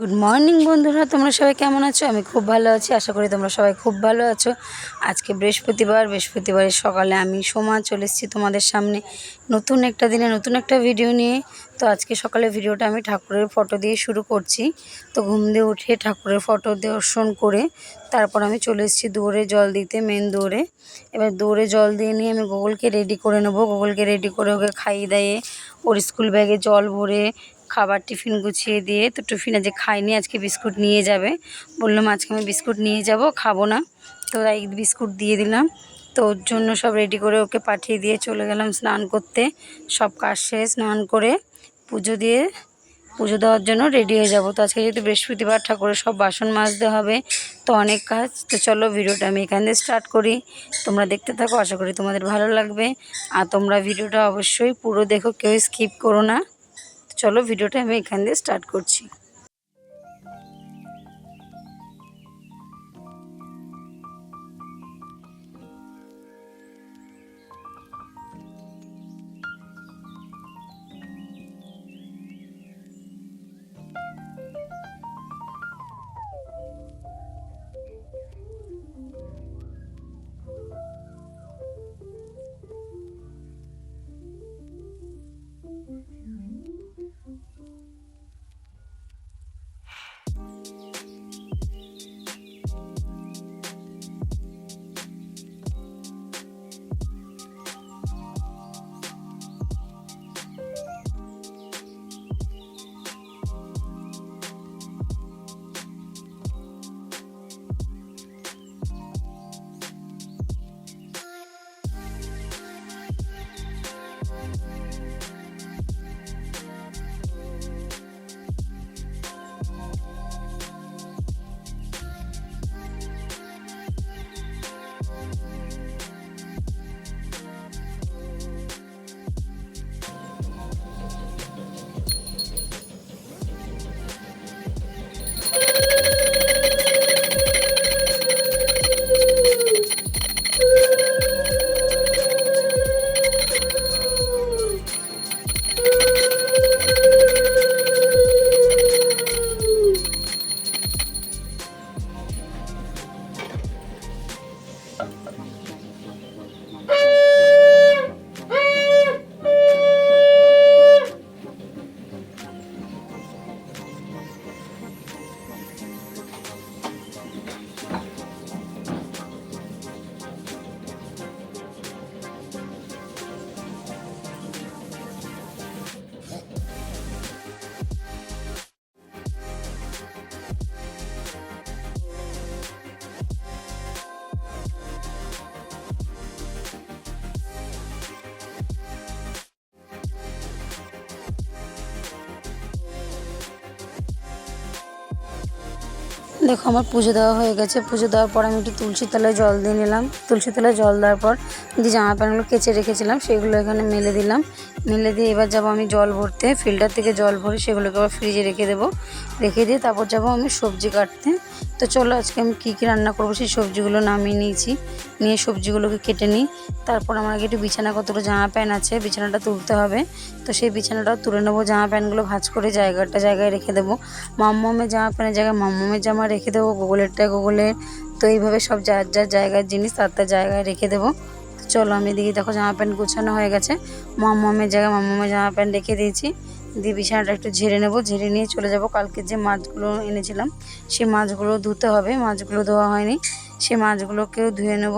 Good morning বন্ধুরা। তোমরা সবাই কেমন আছো? আমি খুব ভালো আছি। আশা করি তোমরা সবাই খুব ভালো আছো। আজকে বৃহস্পতিবার। বৃহস্পতিবারের সকালে আমি সোমা চলে এসেছি তোমাদের সামনে নতুন একটা দিনে, নতুন একটা ভিডিও নিয়ে। তো আজকে সকালে ভিডিওটা আমি ঠাকুরের ফটো দিয়ে শুরু করছি। তো ঘুম দিয়ে উঠে ঠাকুরের ফটো দর্শন করে তারপর আমি চলে এসেছি দৌড়ে জল দিতে মেন দৌড়ে এবার দৌড়ে জল দিয়ে নিয়ে আমি গোগলকে রেডি করে নেব। গোগলকে রেডি করে ওকে খাইয়ে দাইয়ে ওর স্কুল ব্যাগে জল ভরে খাবার, টিফিন গুছিয়ে দিয়ে তো টিফিনে যে খাইনি, আজকে বিস্কুট নিয়ে যাবে। বললাম, আজকে আমি বিস্কুট নিয়ে যাব, খাব না। তো তাই বিস্কুট দিয়ে দিলাম। তো ওর জন্য সব রেডি করে ওকে পাঠিয়ে দিয়ে চলে গেলাম স্নান করতে। সব কাজ শেষ, স্নান করে পুজো দিয়ে, পুজো দেওয়ার জন্য রেডি হয়ে যাব। তো আজকে যেহেতু বৃহস্পতিবার, ঠাকুরের সব বাসন মাজতে হবে, তো অনেক কাজ। তো চলো ভিডিওটা আমি এখান দিয়ে স্টার্ট করি। তোমরা দেখতে থাকো, আশা করি তোমাদের ভালো লাগবে। আর তোমরা ভিডিওটা অবশ্যই পুরো দেখো, কেউ স্কিপ করো না। চলো ভিডিওটা আমি এখান দিয়ে স্টার্ট করছি। দেখো আমার পুজো দেওয়া হয়ে গেছে। পুজো দেওয়ার পর আমি একটু তুলসী তলায় জল দিয়ে নিলাম। তুলসী তলায় জল দেওয়ার পর যে জামা প্যান্টগুলো কেচে রেখেছিলাম, সেগুলো এখানে মেলে দিলাম। মেলে দিয়ে এবার যাব আমি জল ভরতে। ফিল্টার থেকে জল ভরে সেগুলোকে আবার ফ্রিজে রেখে দেবো। রেখে দিয়ে তারপর যাব আমি সবজি কাটতে। তো চলো আজকে আমি কী কী রান্না করব সেই সবজিগুলো নামিয়ে নিয়েছি। নিয়ে সবজিগুলোকে কেটে নিই। তারপর আমার একটু বিছানা কতটা জামা প্যান্ট আছে, বিছানাটা তুলতে হবে। তো সেই বিছানাটাও তুলে নেব, জামা প্যান্টগুলো ভাঁজ করে জায়গাটা জায়গায় রেখে দেবো। মাম্মামের জামা প্যান্টের জায়গায় মাম্মামের জামা রেখে দেবো, গোগলেরটা গোগলের তো এইভাবে সব যার যার জায়গার জিনিস তার তার জায়গায় রেখে দেবো। চলো আমি দেখি দেখো জামা প্যান্ট গুছানো হয়ে গেছে। মাম্মামের জায়গায় মাম্মামের জামা প্যান্ট রেখে দিয়েছি। দিয়ে বিছানাটা একটু ঝেড়ে নেব, ঝেড়ে নিয়ে চলে যাব। কালকে যে মাছগুলো এনেছিলাম সেই মাছগুলো ধুতে হবে, মাছগুলো ধোয়া হয়নি। সেই মাছগুলোকেও ধুয়ে নেব।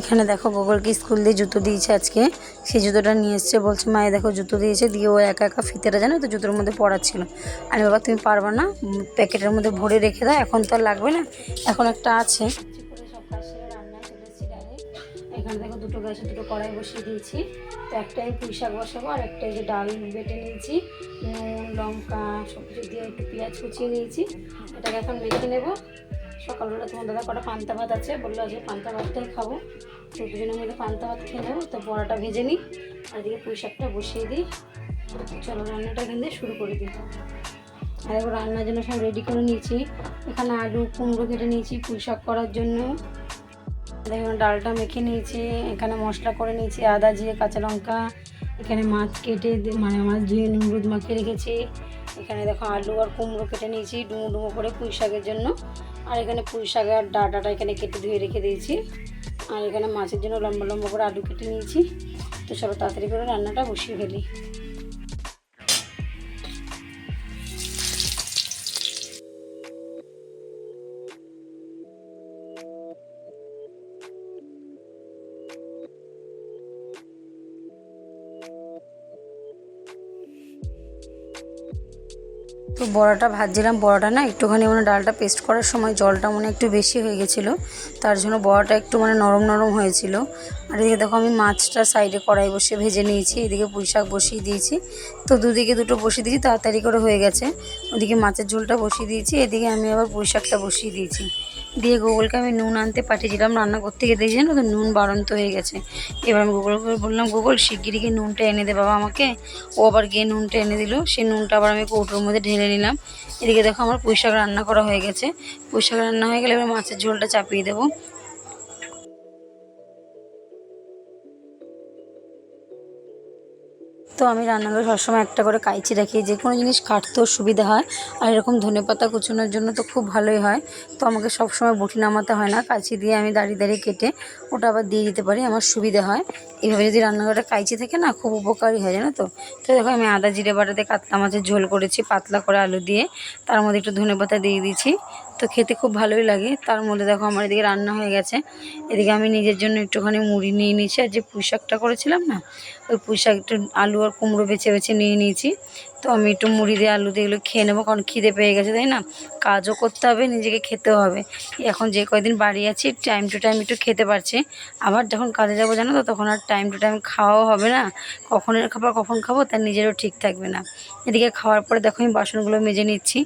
এখানে দেখো গোগলকে স্কুল দিয়ে জুতো দিয়েছে আজকে। সেই জুতোটা নিয়ে এসছে, বলছে মায়ে দেখো জুতো দিয়েছে। দিয়ে ও একা একা ফিতেটা জানো তো, জুতোর মধ্যে পড়াচ্ছিল। আরে বাবা, তুমি পারবা না। প্যাকেটের মধ্যে ভরে রেখে দাও, এখন তো আর লাগবে না। এখন একটা আছে। এখানে দেখো দুটো গ্যাসে দুটো কড়াই বসিয়ে দিয়েছি। তো একটাই পুঁই শাক বসাবো, আর একটাই যে ডাল বেটে নিয়েছি। নুন, লঙ্কা সব দিয়ে একটু পেঁয়াজ কুচিয়ে নিয়েছি। এটাকে এখন মেখে নেব। সকালবেলা তোমার দাদা কটা পান্তা ভাত আছে, বলল যে পান্তা ভাতটাই খাব। তো দুজনে মিলে পান্তা ভাত খেয়ে নেব, তো বড়াটা ভেজে নিই। আর এদিকে পুঁই শাকটা বসিয়ে দিই। চলো রান্নাটা দিয়ে শুরু করে দিই। আর এবার রান্নার জন্য সব রেডি করে নিয়েছি। এখানে আলু, কুমড়ো কেটে নিয়েছি পুঁই শাক করার জন্য। দেখুন ডালটা মেখে নিয়েছি, এখানে মশলা করে নিয়েছি, আদা, জিরে, কাঁচা লঙ্কা। এখানে মাছ কেটে মানে মাছ ধুয়ে নুন মাখিয়ে রেখেছি। এখানে দেখো আলু আর কুমড়ো কেটে নিয়েছি, ডুমো ডুমো করে পুঁই শাকের জন্য। আর এখানে পুঁই শাকের ডাটাটা এখানে কেটে ধুয়ে রেখে দিয়েছি। আর এখানে মাছের জন্য লম্বা লম্বা করে আলু কেটে নিয়েছি। তো সবাই তাড়াতাড়ি করে রান্নাটা বসিয়ে ফেলি। তো বড়াটা ভাজছিলাম, বড়াটা না একটুখানি মানে ডালটা পেস্ট করার সময় জলটা মানে একটু বেশি হয়ে গেছিল। তার জন্য বড়াটা একটু মানে নরম নরম হয়েছিল। আর এদিকে দেখো আমি মাছটা সাইডে কড়াই বসিয়ে ভেজে নিয়েছি, এদিকে পুঁই শাক বসিয়ে দিয়েছি। তো দুদিকে দুটো বসিয়ে দিয়েছি, তাড়াতাড়ি করে হয়ে গেছে। ওদিকে মাছের ঝোলটা বসিয়ে দিয়েছি, এদিকে আমি আবার পুঁই শাকটা বসিয়ে দিয়েছি। দিয়ে গুগলকে আমি নুন আনতে পাঠিয়েছিলাম, রান্না করতে গিয়ে দেখছি না তো নুন বাড়ন্ত হয়ে গেছে। এবার আমি গুগলকে বললাম, গুগল শিগগিরি গিয়ে নুনটা এনে দে বাবা আমাকে। ও আবার গিয়ে নুনটা এনে দিল, সেই নুনটা আবার আমি কৌটোর মধ্যে ঢেলে নিলাম। এদিকে দেখো আমার পুঁই শাক রান্না করা হয়ে গেছে। পুঁই শাক রান্না হয়ে গেলে এবার মাছের ঝোলটা চাপিয়ে দেবো। তো আমি রান্নাঘরে সবসময় একটা করে কাইচি রাখি, যে কোনো জিনিস কাটতেও সুবিধা হয়। আর এরকম ধনেপাতা কুচোনোর জন্য তো খুব ভালোই হয়। তো আমাকে সবসময় বটি নামাতে হয় না কাঁচি দিয়ে আমি দাঁড়িয়ে দাঁড়িয়ে কেটে ওটা আবার দিয়ে দিতে পারি, আমার সুবিধা হয়। এইভাবে যদি রান্নাঘরে কাইচি থাকে না, খুব উপকারী হয় জানো তো। তো দেখো আমি আদা জিরে বাটাতে কাতলা মাছের ঝোল করেছি, পাতলা করে আলু দিয়ে। তার মধ্যে একটু ধনেপাতা দিয়ে দিয়েছি। তো খেতে খুব ভালোই লাগে। তার মধ্যে দেখো আমার এদিকে রান্না হয়ে গেছে। এদিকে আমি নিজের জন্য একটুখানি মুড়ি নিয়ে নিয়েছি। আর যে পুঁই শাকটা করেছিলাম না, ওই পুঁই শাক আলু আর কুমড়ো বেছে বেছে নিয়ে নিয়েছি। তো আমি একটু মুড়ি দিয়ে আলু দিয়ে এগুলো খেয়ে নেব, কারণ খিদে পেয়ে গেছে, তাই না? কাজও করতে হবে, নিজেকে খেতেও হবে। এখন যে কয়দিন বাড়ি আছি টাইম টু টাইম একটু খেতে পারছি। আবার যখন কাজে যাব, জানো তো, তখন আর টাইম টু টাইম খাওয়াও হবে না। কখনের খাবার কখন খাব, তার নিজেরও ঠিক থাকবে না। এদিকে খাওয়ার পরে দেখো, আমি বাসনগুলো মেজে নিচ্ছি।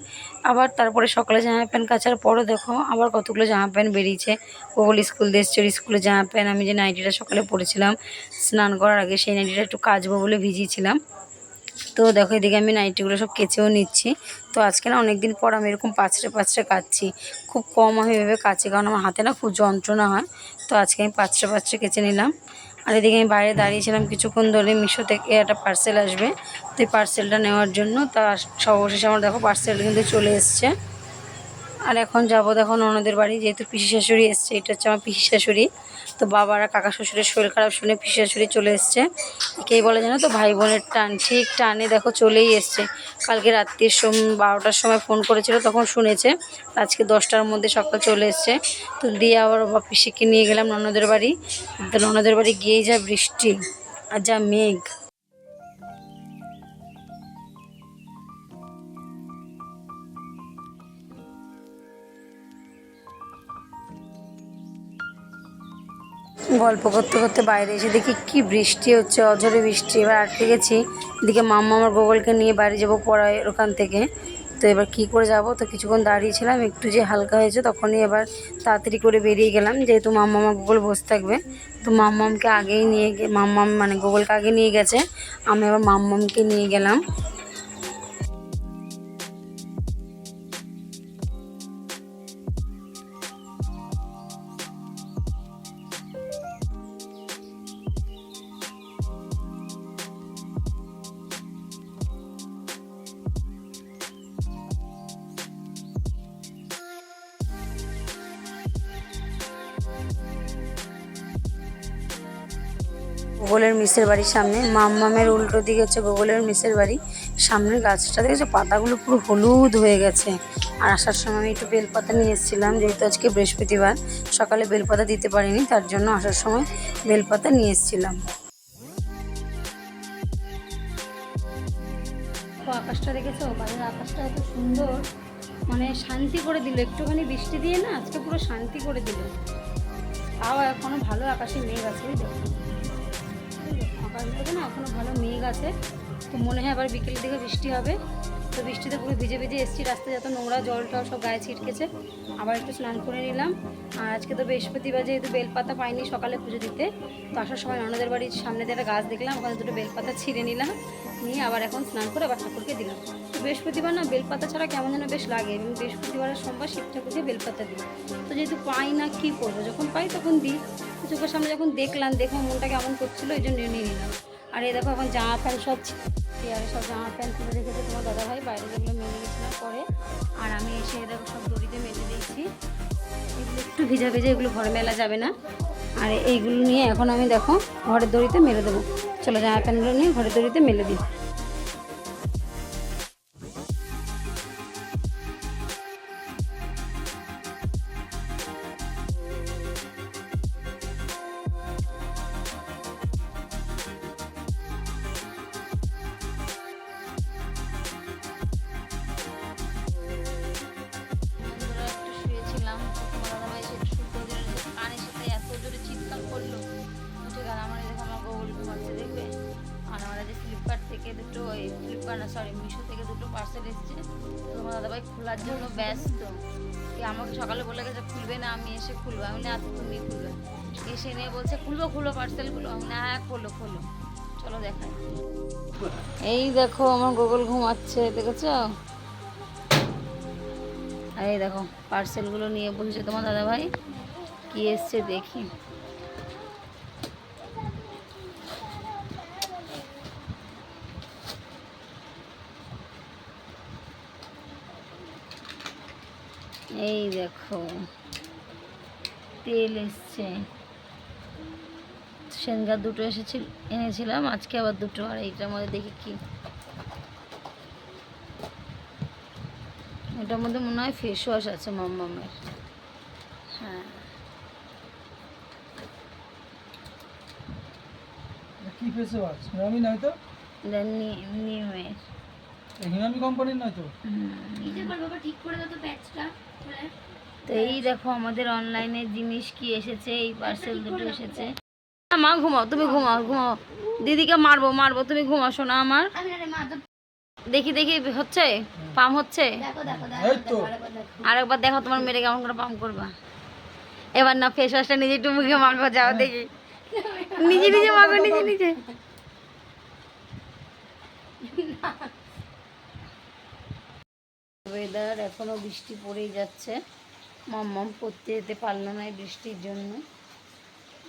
আবার তারপরে সকালে জামা প্যান্ট কাচার পরও দেখো, আবার কতগুলো জামা প্যান্ট বেরিয়েছে। ওগুলো স্কুল এসছে স্কুলে জামা প্যান্ট, আমি যে নাইটিটা সকালে পরেছিলাম, স্নান করার আগে সেই নাইটিটা একটু কাচবো বলে ভিজিয়েছিলাম। তো দেখো এদিকে আমি নাইটিগুলো সব কেচেও নিচ্ছি। তো আজকে না অনেকদিন পর আমি এরকম পাঁচড়ে পাঁচড়ে কাচ্ছি। খুব কম আমি এভাবে কাচি কারণ আমার হাতে না খুব যন্ত্রণা হয়। তো আজকে আমি পাঁচড়ে পাঁচড়ে কেচে নিলাম। আর এদিকে আমি বাইরে দাঁড়িয়েছিলাম কিছুক্ষণ ধরে মিশো থেকে একটা পার্সেল আসবে। তো এই পার্সেলটা নেওয়ার জন্য তা সর্বশেষে আমার দেখো পার্সেল কিন্তু চলে এসছে। আর এখন যাব দেখো ননদের বাড়ি, যেহেতু পিসি শাশুড়ি এসছে, এটা হচ্ছে আমার পিসি শাশুড়ি। তো বাবার, কাকা শ্বশুরের শরীর খারাপ শুনে পিসি শাশুড়ি চলে এসছে। একেই বলে জানো তো? ভাই বোনের টান, ঠিক টানে দেখো চলেই এসছে। কালকে রাত্রির সম, বারোটার সময় ফোন করেছিল, তখন শুনেছে। আজকে দশটার মধ্যে সকাল চলে এসছে। তো দিয়ে আবার পিসিকে নিয়ে গেলাম ননদের বাড়ি। তো ননদের বাড়ি গিয়েই যা বৃষ্টি আর যা মেঘ। গল্প করতে করতে বাইরে এসে দেখি কি বৃষ্টি হচ্ছে, অঝরে বৃষ্টি। এবার আটকে গেছি। এদিকে মাম্মা আমার গোগলকে নিয়ে বাড়ি যাব পড়ায় ওখান থেকে। তো এবার কি করে যাব? তো কিছুক্ষণ দাঁড়িয়েছিলাম, একটু যে হালকা হয়েছে তখনই এবার তাড়াতাড়ি করে বেরিয়ে গেলাম। যেহেতু মাম্মা আমার গোগল বসে থাকবে, তো মাম্মামকে আগেই নিয়ে মাম্মাম মানে গোগলকে আগে নিয়ে গেছে। আমি আবার মাম্মামকে নিয়ে গেলাম। গোগলের মিসের বাড়ির সামনে। মাম্মামের উল্টো দিকে হচ্ছে গোগলের মিসের বাড়ি। সামনের গাছটা দেখেছ? পাতাগুলো পুরো হলুদ হয়ে গেছে। আর আসার সময় আমি একটু বেলপাতা নিয়ে এসেছিলাম, যেহেতু আজকে বৃহস্পতিবার। সকালে বেলপাতা দিতে পারিনি, তার জন্য আসার সময় বেলপাতা নিয়ে এসেছিলাম। আকাশটা দেখেছ? বাইরের আকাশটা এত সুন্দর। মানে শান্তি করে দিল। একটুখানি বৃষ্টি দিয়ে না, আজকে পুরো শান্তি করে দিল। তাও এখনও ভালো আকাশে মেঘ আছে আকাশ থেকে না এখনও ভালো মেঘ আছে। তো মনে হয় আবার বিকেলের দিকে বৃষ্টি হবে। তো বৃষ্টিতে পুরো ভিজে ভিজে এসছি, রাস্তায় যত নোংরা জল টল সব গায়ে ছিটকেছে। আবার একটু স্নান করে নিলাম। আর আজকে তো বৃহস্পতিবার, যেহেতু বেলপাতা পাইনি সকালে পুজো দিতে, তো আসার সময় ননদের বাড়ির সামনে দিয়ে একটা গাছ দেখলাম, ওখানে দুটো বেলপাতা ছিঁড়ে নিলাম। নিয়ে আবার এখন স্নান করে আবার ঠাকুরকে দিলাম। তো বৃহস্পতিবার না বেলপাতা ছাড়া কেমন যেন বেশ লাগে। এবং বৃহস্পতিবারের সোমবার শিব ঠাকুরকে বেলপাতা দিই। তো যেহেতু পাই না, কী করব? যখন পাই তখন দিই। চোখের সামনে যখন দেখলাম, দেখো মনটা কেমন করছিল এই জন্য নিয়ে নিলাম। আর এই দেখো এখন জামা প্যান্ট সব চেয়ারে সব জামা প্যান্ট তুলে রেখেছে তোমার দাদাভাই, বাইরে যেগুলো মেলে গেছিলাম পরে। আর আমি এসে দেখো সব দড়িতে মেলে দিয়েছি। এগুলো একটু ভিজা ভিজে, এগুলো ঘরে মেলা যাবে না। আর এইগুলো নিয়ে এখন আমি দেখো ঘরের দড়িতে মেলে দেবো। চলো জামা প্যান্টগুলো নিয়ে ঘরের দড়িতে মেলে দিই। দুটো এই ফ্লিপকার্ট না সরি মিশো থেকে দুটো পার্সেল এসেছে। তো তোমার দাদাভাই খোলার জন্য ব্যস্ত। আমাকে সকালে বলে গেছে, খুলবে না, আমি এসে খুলবো। আমি না, তুমি খুলবে এসে নিয়ে বলছে, খুলবো, খুলো পার্সেলগুলো আমি না হ্যাঁ খোলো খোলো। চলো দেখাই। এই দেখো, আমার গোগল ঘুমাচ্ছে, দেখেছ? এই দেখো পার্সেলগুলো নিয়ে বসেছে তোমার দাদাভাই। কি এসছে দেখি। এই দেখো তেল এসছে। সেনগার দুটো এসেছিল এনেছিলাম আজকে আবার দুটো আর এইটার মধ্যে দেখি কি। এটার মধ্যে মনে হয় ফেস ওয়াশ আছে মাম্মামের। হ্যাঁ। কি ফেসে ওয়াশ নয় তো? এটা নি- নিমের এ হিমামি কোম্পানির নয় তো? তো এই দেখো আমাদের অনলাইনে জিনিস কি এসেছে এই পার্সেল দুটো এসেছে। মা ঘুমাও তুমি ঘুমাও ঘুমাও। দিদিকে মারবো মারবো তুমি ঘুমাও শোনা আমার। দেখি দেখি হচ্ছে? পাম হচ্ছে? এই তো। আরেকবার দেখো তোমার মেরে কেমন করে পাম করবা। এবার না ফেস ওয়াশটা নিজে একটু মুখে মাখো যাও দেখি। নিজে নিজে মাখো নিজে নিজে। ওয়েদার এখনও বৃষ্টি পড়েই যাচ্ছে। মাম্মাম পড়তে যেতে পারল না বৃষ্টির জন্য।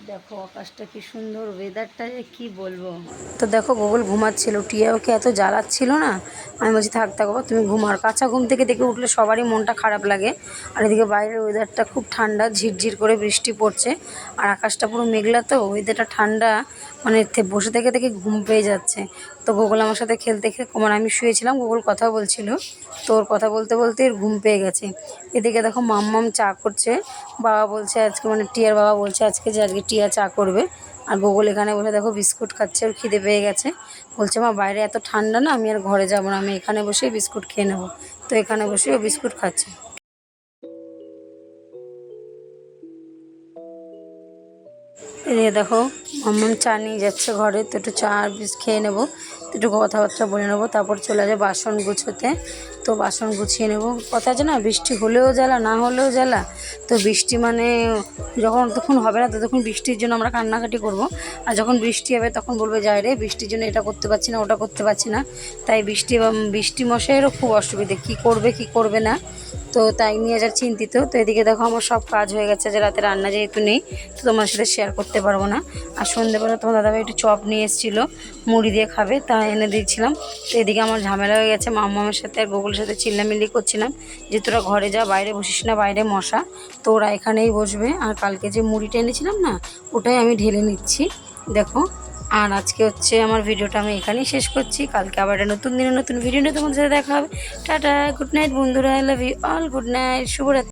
দেখো আকাশটা কি সুন্দর ওয়েদারটা যে কি বলব? তো দেখো গোগল ঘুমাচ্ছিল, টিয়া ওকে এত জ্বালাচ্ছিল না। আমি বলছি, থাক থাক তুমি ঘুমার কাঁচা ঘুম থেকে দেখে উঠলে সবারই মনটা খারাপ লাগে। আর এদিকে বাইরের ওয়েদারটা খুব ঠান্ডা, ঝিরঝির করে বৃষ্টি পড়ছে। আর আকাশটা পুরো মেঘলা তো ওয়েদারটা ঠান্ডা। মানে বসে থেকে থেকে ঘুম পেয়ে যাচ্ছে। তো গোগল আমার সাথে খেলতে খেলতে মানে আমি শুয়েছিলাম গোগল কথা বলছিল। তো ওর কথা বলতে বলতে এর ঘুম পেয়ে গেছে। এদিকে দেখো মাম্মাম চা করছে। বাবা বলছে আজকে মানে টিয়ার বাবা বলছে আজকে যে আজকে টিয়া চা করবে। আর গোগল এখানে বসে দেখো বিস্কুট খাচ্ছে, ওর খিদে পেয়ে গেছে। বলছে, মা, বাইরে এত ঠান্ডা না, আমি আর ঘরে যাব না, আমি এখানে বসেই বিস্কুট খেয়ে নেব। তো এখানে বসে ও বিস্কুট খাচ্ছে। এদিকে দেখো মাম্মাম চা নিয়ে যাচ্ছে ঘরে, তো একটু চা খেয়ে নেব একটু কথাবার্তা বলে নেব, তারপর চলে যাবে বাসন গুছোতে। তো বাসন গুছিয়ে নেব। কথা আছে না, বৃষ্টি হলেও জ্বালা, না হলেও জ্বালা? তো বৃষ্টি মানে যখন তখন হবে না, ততক্ষণ বৃষ্টির জন্য আমরা কান্নাকাটি করব। আর যখন বৃষ্টি হবে, তখন বলবে, যাই রে, বৃষ্টির জন্য এটা করতে পারছি না, ওটা করতে পারছি না। তাই বৃষ্টি বৃষ্টি মশাইয়েরও খুব অসুবিধে, কি করবে কি করবে না? তো তাই নিয়ে যা চিন্তিত। তো এদিকে দেখো আমার সব কাজ হয়ে গেছে যে রাতে রান্না যেহেতু নেই, তো তোমার সাথে শেয়ার করতে পারব না। আর সন্ধ্যেবেলা তোমার দাদাভাই একটু চপ নিয়ে এসেছিল, মুড়ি দিয়ে খাবে, তা এনে দিয়েছিলাম। তো এদিকে আমার ঝামেলা হয়ে গেছে মামামের সাথে আর গোকুলের সাথে চিল্লামিল্লি করছিলাম, যে তোরা ঘরে যা, বাইরে বসিস না, বাইরে মশা। তো ওরা এখানেই বসবে, আর কালকে যে মুড়িটা এনেছিলাম না, ওটাই আমি ঢেলে নিচ্ছি। দেখো আর আজকে হচ্ছে আমার ভিডিওটা আমি এখানেই শেষ করছি। কালকে আবার একটা নতুন দিনে নতুন ভিডিও নিয়ে তোমাদের সাথে দেখা হবে। টাটা গুড নাইট বন্ধুরা I love you all good night শুভরাত্রি।